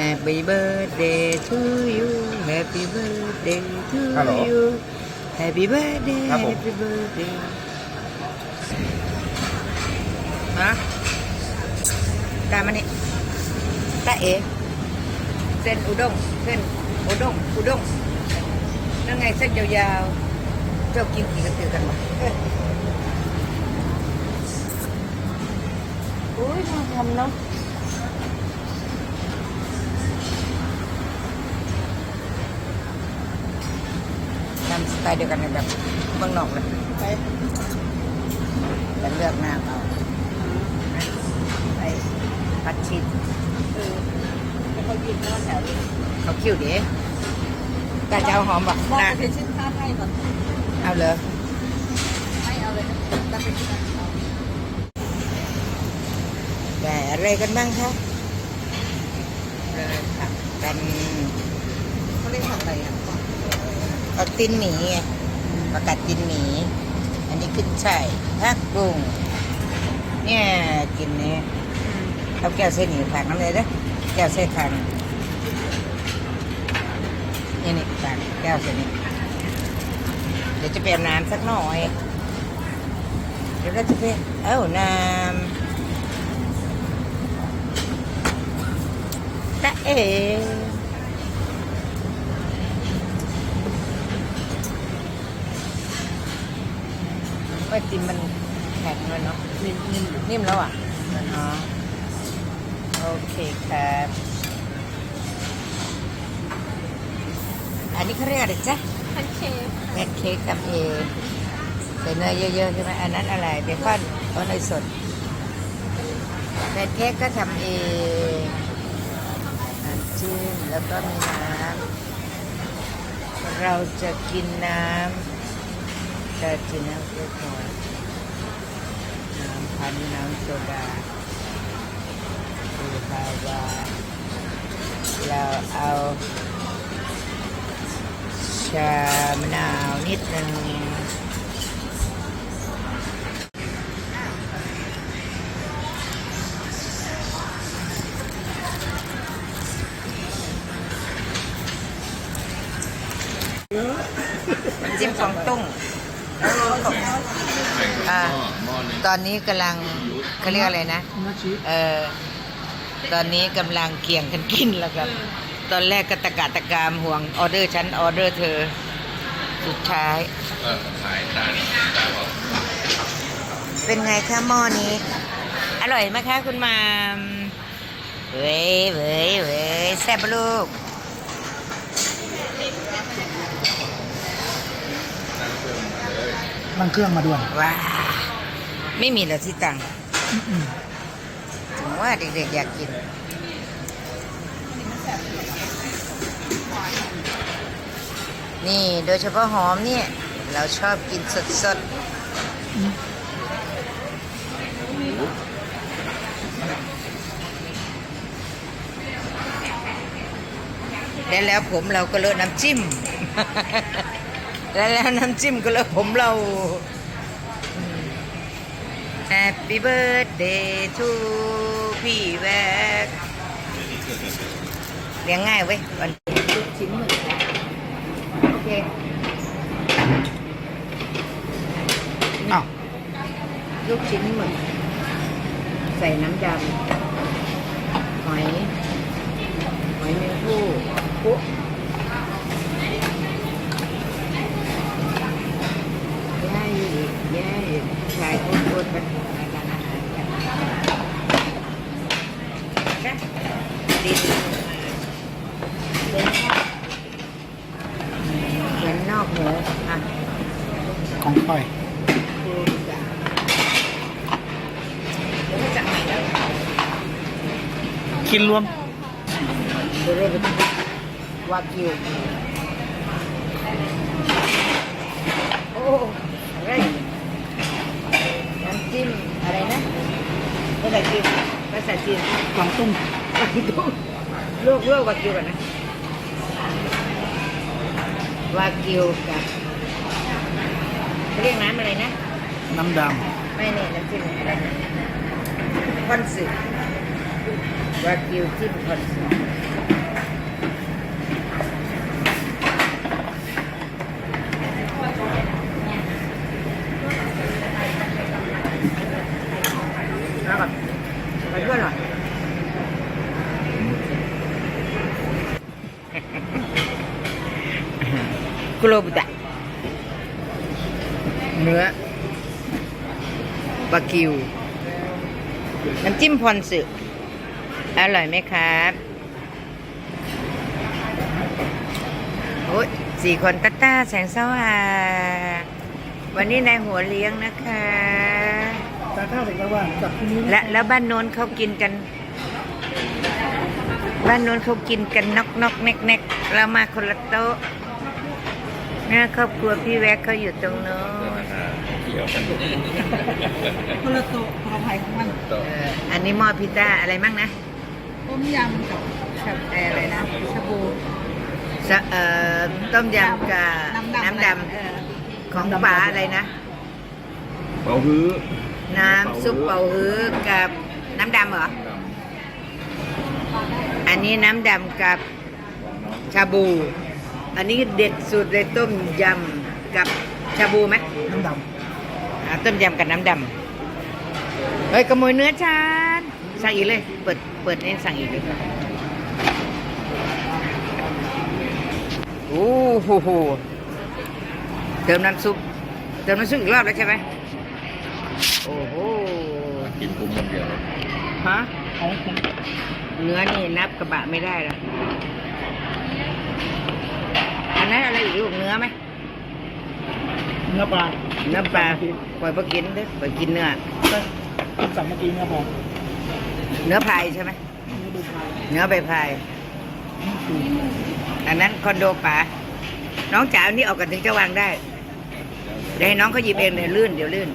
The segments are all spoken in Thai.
Happy birthday to you Happy birthday to ฮัลโหล you Happy birthday ครับผม Happy birthday ฮะตามมานี่ตาเอเส้นอุด้งเส้นอุด้งอุ ไงเส้นยาวๆเจ้ากินกี่กระตือกันวะอุ้ยน่าทำเนาะทำสไตล์เดียวกันกับแบบเมืองนอกเลยแต่เลือกหน้าเอาไอ้ผัดชีสแล้วเขายืนหน้าแถวนี้เขาคิ้วเด้กาจะเอาหอมบ่มองนะไปเป็นชิ้นข้าวให้ก่อนเอาเลยให้เอาเลยนะแต่เป็นชิ้นข้าวแต่อะไรกันบ้างคะเลยค่ะกันเขาเรียกผัดอะไรอะ เอาตินหมีไงประกาศตินหมี อันนี้ขึ้นช่ายผักบุ้งเนี่ยกินเนี่ยเอาแก้วเส้นหมี่ผักน้ำเลยเด้อแก้วเส้นขันนี่นี่ผักแก้วเส้นนี้เดี๋ยวจะเปลี่ยนน้ำสักหน่อยเดี๋ยวเราจะไปลี่ยนเอ้าน้ำตะเอ๋ ว่าติมมันแข็งเลยเนาะนิ่มนิ่มนิ่มแล้วอะอ๋อโอเคครับอันนี้เขาเรียกอะไรจ๊ะพันเค้กแพนเค้กทำเองใส่เนยเยอะๆใช่ไหมอันนั้นอะไรเบคอนเอาเนยสดแพนเค้กก็ทำเองน้ำจิ้มแล้วก็มีน้ำเราจะกินน้ำ จะกินน้ำเล็กน้อยน้ำพันน้ำโซดาดูฮาวาเราเอาชามะนาวนิดนึงจิ้มฟองตุ้ง อ่าตอนนี้กำลังเขาเรียกอะไรนะ เออตอนนี้กำลังเกี่ยงกันกินแล้วครับ ตอนแรกก็ตะกาตะกามห่วงออเดอร์ฉันออเดอร์เธอ สุดท้าย เป็นไงคะหม้อนี้ อร่อยไหมคะคุณมามเว้ยเว้ยเว้ยแซ่บลูก นั่งเครื่องมาด่วนว้าไม่มีเหรอที่ตังถึงว่าเด็กๆอยากกิน นี่โดยเฉพาะหอมเนี่ย เราชอบกินสดๆและแล้วผมเราก็เลอะน้ำจิ้ม และแล้วน้ำจิ้มก็เลอะผมเรา Happy birthday to พี่แวกเลี้ยงง่ายเว้ยวันลูกชิ้นหมึกโอเคอ้าวลูกชิ้นหมึกใส่น้ำดำหอย หอยแมงผู้ปุ๊ย่ายอีกย่ายอีกชายโคตรๆกันรายการอาหารกันนะดีดีเหมือนนอกเหมูอะของค่อยกินรวมวเรียกไปวากิวโอ้อะไรน้ำจิ้ มอะไรนะภาษาจีนภาษาจีนกวางตุ้งวากิวลวกลวกวากิวกันนะวากิวกับเรียกน้ำอะไรนะ น้ำดำไม่เนี่ยน้ำจิ้มอะไรนะคอนสึวากิวจิ้มคอนสึก โรบุตะเนื้อบากิว น้ำจิ้มพรสึอร่อยไหมครับโอ้ยสี่คนตาตาแสงสว่างวันนี้นายหัวเลี้ยงนะคะจานข้าวเสร็จแล้วว่ากับที่นี้และแล้วบ้านโน้นเขากินกัน บ้านโน้นเขากินกันนอกนอกแนกแนกเรามาคนละโต๊ะ เนี่ยครอบครัวพี่แวกเขาอยู่ตรงโน้เพื่อนมาหาเกี่ยวกันคนละโต๊ะพอภัยของมันโต๊ะเอ่ออันนี้หม้อพิซซ่าอะไรมั่งนะต้มยำกับชาเอ่ออะไรนะชาบูสะเอ่อต้มยำกับน้ำดเออำของป๋าอะไรนะเป่าฮื้อน้ำซุปเป่าฮื้อกับน้ำดำเหรอ อันนี้น้ำดำกับชาบู อันนี้เด็ดสุดเลยต้มยำกับชาบูไหมน้ำดอ่าต้มยำกับน้ำดำเฮ้ยขโมยเนื้อฉันสั่งอีกเลย เปิดเปิดนี่สั่งอีกเลยโอ้โหโหเติมน้ำซุปเติมน้ำซุปอีกรอบแล้วใช่ไหมโอ้โหกินกุ้งคนเดียวฮะำของผมเนื้อนี่นับกระบะไม่ได้หร ลูกเนื้อไหมเนื้อปลาเนื้อปลาปล่อยพอกินเด้อปล่อยกินเนื้อกินสัมเมื่อกี้เนื้อพอเนื้อพายใช่ไหมเนื้อดูพายเนื้อใบพายอันนั้นคอนโดป๋าน้องจ๋าอันนี้ออกกันถึงจะวางได้เดี๋ยวให้น้องเขาหยิบเองเดี๋ยวลื่นเดี๋ยวลื่น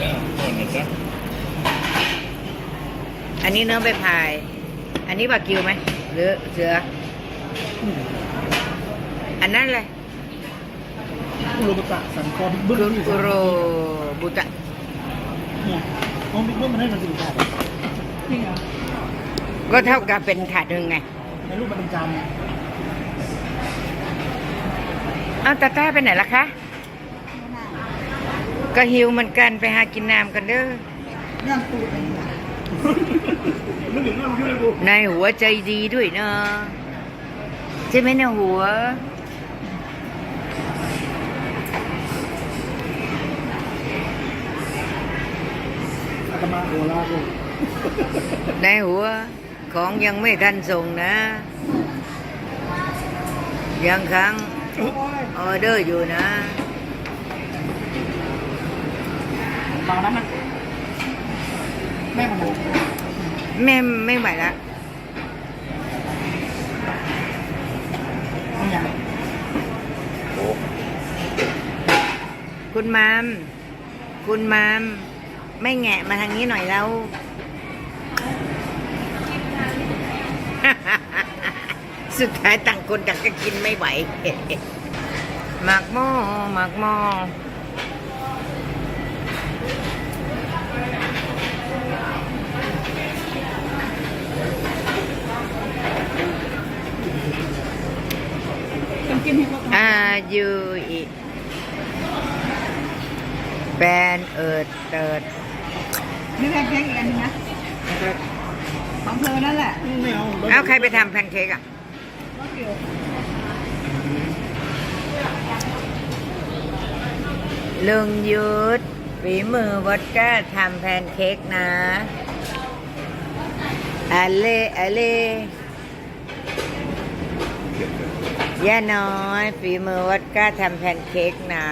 จะต้นนะจ๊ะอันนี้เนื้อใบพาย อันนี้บากิวไหมหรือเสือ อันนั้นเลยอุโรบุตะสันคอบิ๊กบึ้คุมคุโรบุตะเนี่ยของบิ๊กบึ้มมันให้มันสี่ถาดนี่ไงก็เท่ากับเป็นถาดหนึ่งไงในรูปมันเป็นจานเนี่ยเอาตาต้าไปไหนล่ะคะ ก็หิวเหมือนกันไปหากินน้ำกันเด้อย่างตูดอะไรอย่างเงี้ยนึกถึงเรื่องที่เลยกูนายหัวใจดีด้วยเนาะใช่ไหมเนี่ยหัว อาตมาโอลาโกนหัวของยังไม่ทันส่งนะ ยังค้างออเดอร์อยู่นะบางนั้นนะแม่มันโหแม่ไม่ไหวละคุณมาม คุณมาม ไม่แงะมาทางนี้หน่อยแล้ว สุดท้ายต่างคนต่างก็กินไม่ไหวหมากหม้อหมากหม้ออายุอีแบนเอิดเติด นี่แพนเค้กอีกอันนึงนะของเธอนั่นแหละไม่เอาเอาใครไปทำแพนเค้กอะลุงยุทธฝีมือวอดก้าทำแพนเค้กนะอาเล่อาเล่ย่าน้อยฝีมือวอดก้าทำแพนเค้กนะ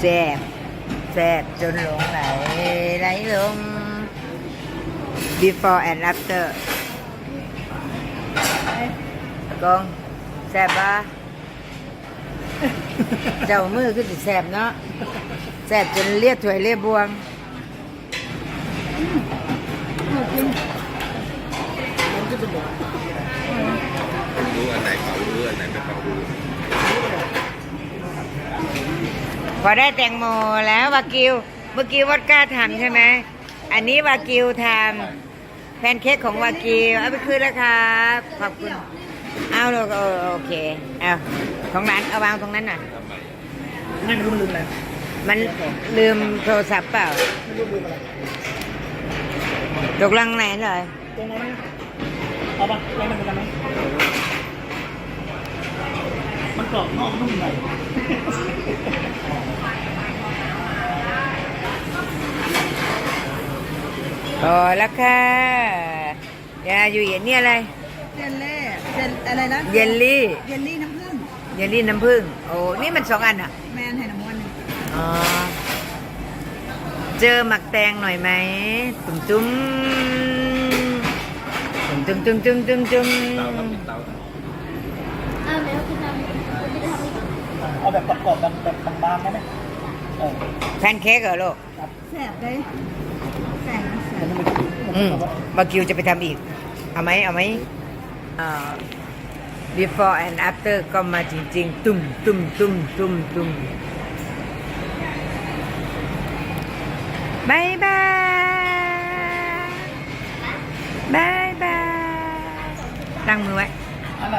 แซ่บแซ่บจนหลงไหลไหลลง before and after กองแซ่บปะเจ้ามือคือสิแซ่บเนาะแซ่บจนเลียดถวยเลียบวงรู้อันไหนเป่ารู้อันไหนไม่เป่ารู้ พอได้แตงโมแล้ววากิวเมื่อกี้วอดก้าทำใช่ไหมอันนี้วากิวทำแพนเค้กของวากิวเอาไปคืนแล้วครับขอบคุณเอาลูกเออโอเคเอาของร้านเอาวางตรงนั้นหน่อยทำไมไม่รู้มันลืมอะไรมันลืมโทรศัพท์เปล่าไม่รู้ลืมอะไรตกลังไหนเลยตรงไหนเอาปะไม่มันกันไหมมันกรอบนอกนุ่มใน พอแล้วค่ะยาอยู่เย็นนี่อะไรเยลลี่เยลอะไรนะเยลลี่ เยลลี่น้ำผึ้งเยลลี่น้ำผึ้งโอ้นี่มันสองอันอะแมนไห้น้ำมันอ๋อ เจอหมักแตงหน่อยไหมตุ้มตุ้มตุ้มตุ้มตุ้มตุ้มตุ้มเอาแบบกรอบๆแบบบางๆได้ไหมแพนเค้กเหรอลูกแซ่บเลย อืมบาบากิวจะไปทำอีก เอาไหมเอาไหม before and after ก็มาจริง ๆ ตุ้มตุ้มตุ้มตุ้มตุ้มบายบายบายบายตั้งมือไว้อะไร